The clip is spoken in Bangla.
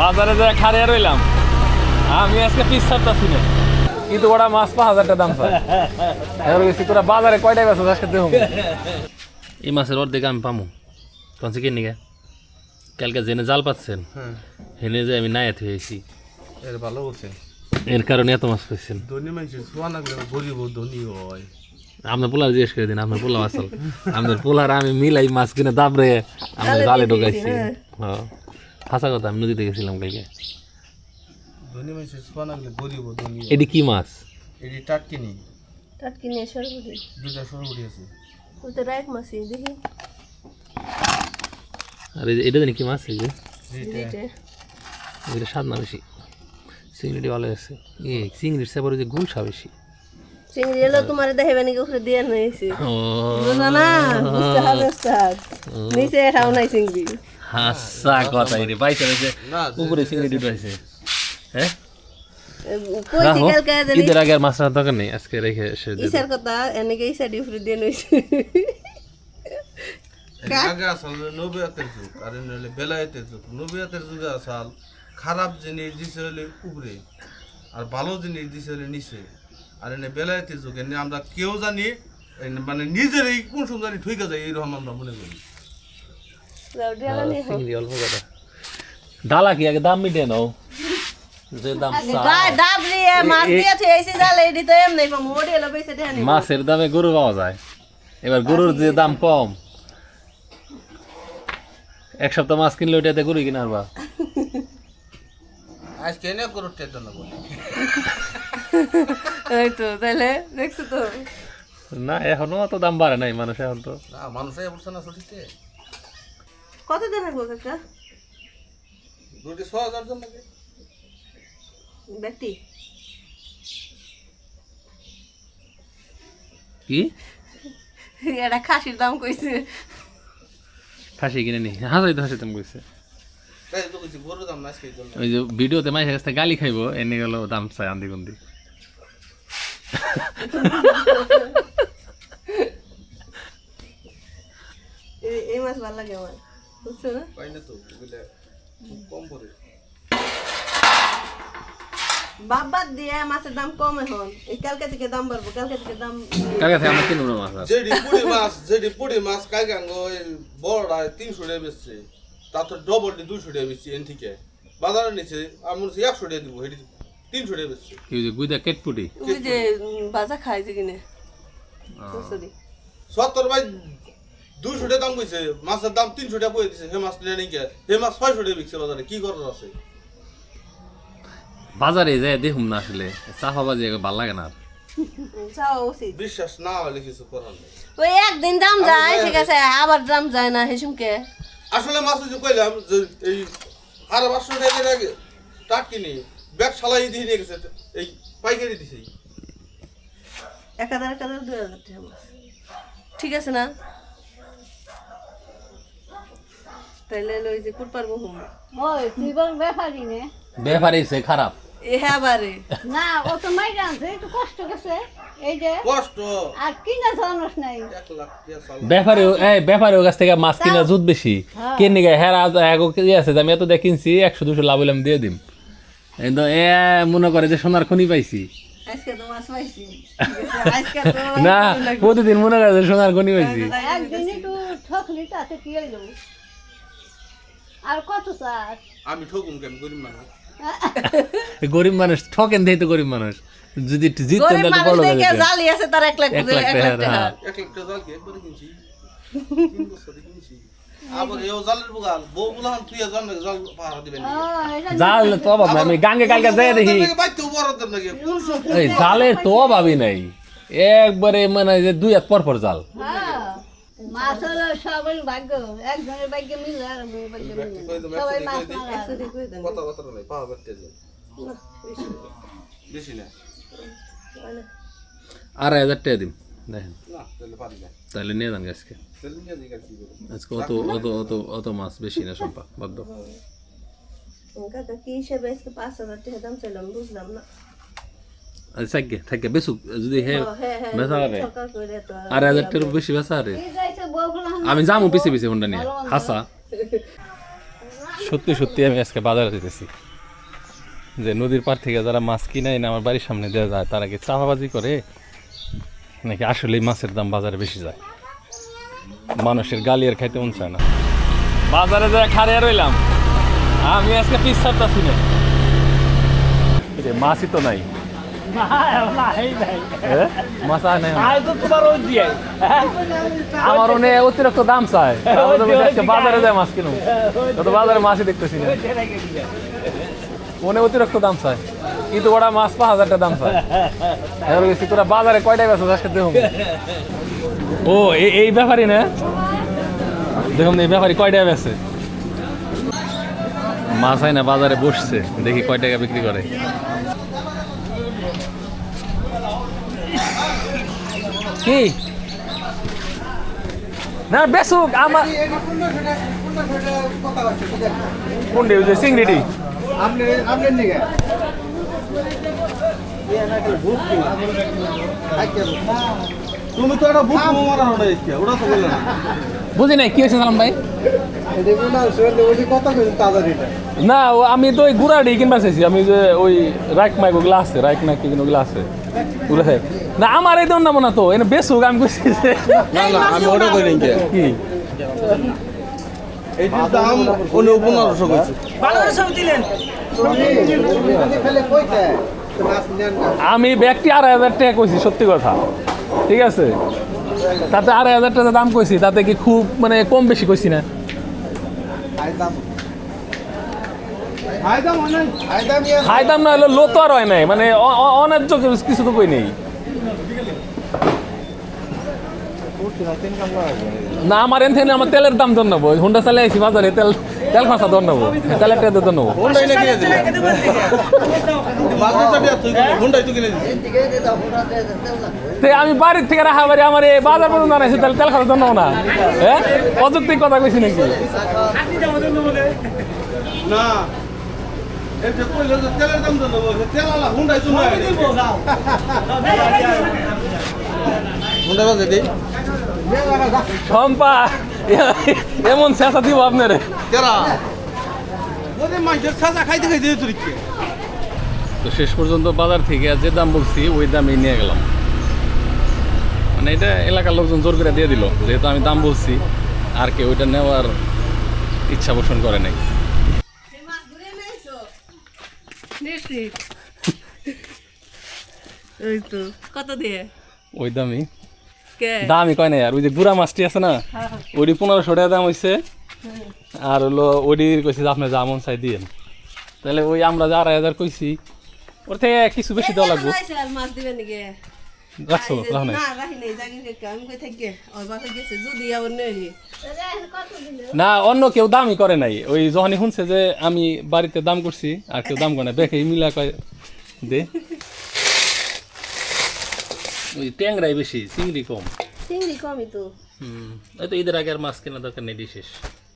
বাজারে যা খারিয়া রইলাম। আমি আজকে পিস ছাড়তাছি না। কিন্তু ওরা মাছ পাঁচ হাজার টাকা দাম গেছি তোরা বাজারে কয়টাই বেছো আজকে দেখুন। এই মাছের অর্ধেক আমি পামু। তখন সে কিনে কালকে জেনে জাল পাচ্ছেন। হ্যাঁ। হেনে যে আমি নায়াত হয়েছি এর ভালো বলছেন এর কারণে এত মাছ পাইছেন। ধনী সোয়া না গেলে গরিব ধনী হয়। আপনার পোলার জিজ্ঞেস করে দিন আপনার পোলা আসল আপনার পোলার আমি মিলাই মাছ কিনে দাবরে আমি জালে ঢোকাইছি। হ্যাঁ। হাসা কথা আমি নদীতে গেছিলাম কালকে। ধনী মানুষের সোয়া গেলে গরিব ধনী এটি কি মাছ? এটি টাটকিনি। টাটকি নিয়ে দুটা আছে। তো রাইক মাছি দেখি। আর এটা জানি কি মাছ এই যে? এটা স্বাদ না বেশি। চিংড়িটি ভালো আছে। এ চিংড়ির সেবার যে গুলশা বেশি। চিংড়ি এলো তোমার দেখাবে নাকি উপরে দিয়ে নিয়েছি ও। না? বুঝতে হবে নিচে এটাও নাই চিংড়ি। হাসা কথা রে পাইছে না উপরে দুটো আছে হ্যাঁ ঈদের আগে আর মাছ রাখার দরকার নেই আজকে রেখে এসে দিয়ে ইসার কথা এনেকে ইসার উপরে দিয়ে নিয়েছি আগে আসল নব্বই হাতের যুগ আর নইলে বেলায়েতের যুগ। নব্বই হাতের যুগে আসাল খারাপ জিনিস দিছে হলে উপরে আর ভালো জিনিস দিছে হলে নিচে। আর এনে বেলায়েতের যুগ এনে আমরা কেউ জানি এনে মানে নিজেরই কোন সময় জানি ঠইকা যায় এইরকম আমরা মনে করি। চিংড়ি অল্প কথা ডালা কি? আগে দাম মিটে নাও। মাছের দামে গরু পাওয়া যায়। এবার গরুর যে দাম কম। এক সপ্তাহ মাছ কিনলে ওইটাতে গরু কিনা বা। আজকে না বলি তো তাহলে দেখছ তো। না এখনও অত দাম বাড়ে নাই মানুষ এখন তো। না মানুষই না সঠিকতে কত দিন রাখব কাকা ছ হাজার জন নাকি? ব্যক্তি? কি? এটা খাসির দাম কইছে। খাসি কিনে নি হাসাই তো কইছে গরুর দাম জন্য। ওই যে ভিডিওতে মাইসের কাছে গালি খাইবো এনে গেল দাম চাই আন্দি গুন্দি। এই- এই মাছ ভালো লাগে আমার। বুঝছ পাই না তো ওগুলা কম পড়ে। বাবার দিয়ে মাছের দাম কম এখন। এই কালকে থেকে দাম বাড়বো কালকে থেকে দাম আমরা কিনবো মাছ আর। যেডি পুড়ি মাছ যেডি পুড়ি মাছ কালকে আঙ্গো বড়টা তিনশো টাকা বেচছে তার তো ডবলটি দুশো টাকা বেচছি এন থেকে। বাজারে নিচে আমি বলছি একশো টাকা দিব হেঁটে তিনশো টাকা বেচছে। কি যে গুইদা কেটপুটি? ওই যে খাই যে কিনে। সত্তর বাই দুশো টাকা দাম কইছে মাছের দাম তিনশো টাকা কই দিছে হে মাছ নিয়ে নিকে হে মাছ ছয়শো টাকা বিকছে বাজারে কি করার আছে? বাজারে যায় দেখুম না আসলে চাফা বাজি ভালো লাগে না আর। বিশ্বাস না হলে কিছু করার নেই। ওই একদিন দাম যায় ঠিক আছে আবার দাম যায় না হেসুমকে আসলে মাছ যে কইলাম যে এই সাড়ে পাঁচশো টাকা আগে টাক কিনি ব্যাগ সালাই দিয়ে নিয়ে গেছে এই পাইকারি দিছে। এক হাজার এক হাজার দুই হাজার ঠিক আছে না? তাইলে ওই যে কুট পারব হুম ওই তুই বল ব্যাপারি নে। ব্যাপারই সে খারাপ। এ হ্যাঁ বারে। না ও তো মাইরা একটু কষ্ট গেছে। এই যে কষ্ট? আর কিনা জানোস নাই। ব্যাপারে এই ব্যাপারে কাছ থেকে মাছ কিনা জুত বেশি। কিনে গে হ্যাঁ এগো কি আছে যে আমি এত দিয়ে কিনছি একশো দুশো লাভ দিয়ে দিম। কিন্তু এ মনে করে যে সোনার খনি পাইছি। আজকে তো মাছ পাইছি। ঠিক আছে, আজকে তো না প্রতিদিন মনে করে যে সোনার খনি পাইছি। একদিন একটু ঠকলি তাতে কি হইল? আর কত চাস আমি ঠকুন কেন গরিব মানুষ। গরিব মানুষ ঠকেন দেই তো গরিব মানুষ। যদি জিততেন গরিব তাহলে মানুষ বড় হয়ে দেখে জালি আছে তার এক লাখ এক লাখ এক টাকা, লাখ টাকা। লাখ টাকা জাল কি একবারে কিনছি। জাল তো অভাব নাই আমি গাঙ্গে কালকে যাই দেখি। জালের তো অভাবই নাই। একবারে মানে যে দুই হাত পর পর জাল। হ্যাঁ, মাছ হলো সবাই ভাগ্য। একজনের ভাগ্য মিলে আর একজনের ভাগ্য মিলে কই তো সবাই একসাথে মাছ কই দিই। মারা। একশো দিয়ে কই দেন। কথা কথা নাই পাওয়া করতে যান না, বেশি না। বেশি না মানে, আড়াই হাজার টাকা দিম দেখেন। না তাহলে পারি না। তাহলে নিয়ে যান আজকে তাহলে নিয়ে দিই কি করব আজকে অত অত অত অত মাছ বেশি না সম্পা বাধ্য কাকা কি হিসেবে আজকে পাঁচ হাজার টাকা দাম চাইলাম বুঝলাম না। আচ্ছা থাকবে থাকবে বেসুক যদি হে ও, হ্যাঁ হ্যাঁ বেচা হবে সরকার করে তো আর- আড়াই হাজার টাকার বেশি বেচা আরে কি যাইছে বউগুলো আমি যামু পিছে পিছে হোন্ডা নিয়ে। হাসা। সত্যি সত্যি আমি আজকে বাজারে যেতেছি। যে নদীর পার থেকে যারা মাছ কিনে এনে আমার বাড়ির সামনে দেওয়া যায় তারা কি চাপাবাজি করে? নাকি আসলেই মাছের দাম বাজারে বেশি যায়? মানুষের গালি আর খাইতে মন চায় না। বাজারে যা খারিয়া রইলাম আমি আজকে পিস ছাড়তেছি না। মাছই তো নাই। মাছ আমার অনেক অতিরিক্ত দাম আজকে বাজারে যায় মাছ কিনুন তো বাজারে মাছই দেখতেছি না। অনেক অতিরিক্ত দাম চায় কিন্তু ওরা মাছ পাঁচ হাজার টাকা দাম চায়। তোরা বাজারে কয়টাই বেছো আজকে দেখুন ও এই এই ব্যাপারই না? দেখুন এই ব্যাপারই কয়টায় বেছে মাছ হয় না বাজারে বসছে। দেখি কয় টাকা বিক্রি করে। কি? না বেসুক আমার কোনটি? ওই যে চিংড়িটি? তুমি তো একটা বুক মারা ওটা ওটা তো বললে না। বুঝি নাই কি হয়েছে সালাম ভাই? না আমি তো ওই গুড়াডি কিনবার চাইছি। আমি যে ওই রাইক মাইক ওগুলো আছে রাইক মাইক কি ওগুলো আছে। ওগুলো না আমার এই দন্ডা না তো এনে বেসুক আমি কইছি না না আমি ওটা করি নাকি? কি? এইটির দাম উনি পনেরোশো করছে আমি ব্যক্তি আড়াই হাজার টাকা কইছি সত্যি কথা। ঠিক আছে? তাতে আড়াই হাজার টাকা দাম কইছি তাতে কি খুব মানে কম বেশি কইছি না। হাই দাম না হলে লো তো আর হয় নাই মানে অনার্য অন্যায্য কিছু তো কই নেই। না আমার এন থেকে আমার তেলের দাম দর নেব। হুন্ডা চালে আইসি বাজারে তেল তেল খরচা দর নেব। তেলের টাকা দর নেব। আমি বাড়ির থেকে রাখা বাড়ি আমার এই বাজার পর্যন্ত আনাইছি তাহলে তেল খরচ নেব না। হ্যাঁ? অযৌক্তিক কথা কইছি নাকি? না। তেলের দাম তেল আলা হুন্ডাই তুই হুন্ডা বাজে দিই সম্পা এমন চেঁচা দিব আপনারে। তো শেষ পর্যন্ত বাজার থেকে যে দাম বলছি ওই দামই নিয়ে গেলাম। মানে এটা এলাকার লোকজন জোর করে দিয়ে দিল যেহেতু আমি দাম বলছি আর কেউ ওইটা নেওয়ার ইচ্ছা পোষণ করে নাই। ওই তো। কত দিয়ে? ওই দামি। দামি কয় না আর ওই যে গুড়া মাছটি আছে না ওইটি পনেরোশো টাকা দাম হয়েছে আর হলো ওইটির কইছে যে আপনি জামন চাই দিয়েন। তাহলে ওই আমরা যে আড়াই হাজার কইছি ওর থেকে কিছু বেশি দেওয়া লাগবে। মাছ দিবে নাকি? রাখছো রাখো না অন্য কেউ দামই করে নাই ওই যখনই শুনছে যে আমি বাড়িতে দাম করছি আর কেউ দাম করে না দেখে মিলা কয় দে ওই ট্যাংরাই বেশি চিংড়ি কম চিংড়ি কমই তো হুম এই তো ঈদের আগে আর মাছ কেনা দরকার নেই বিশেষ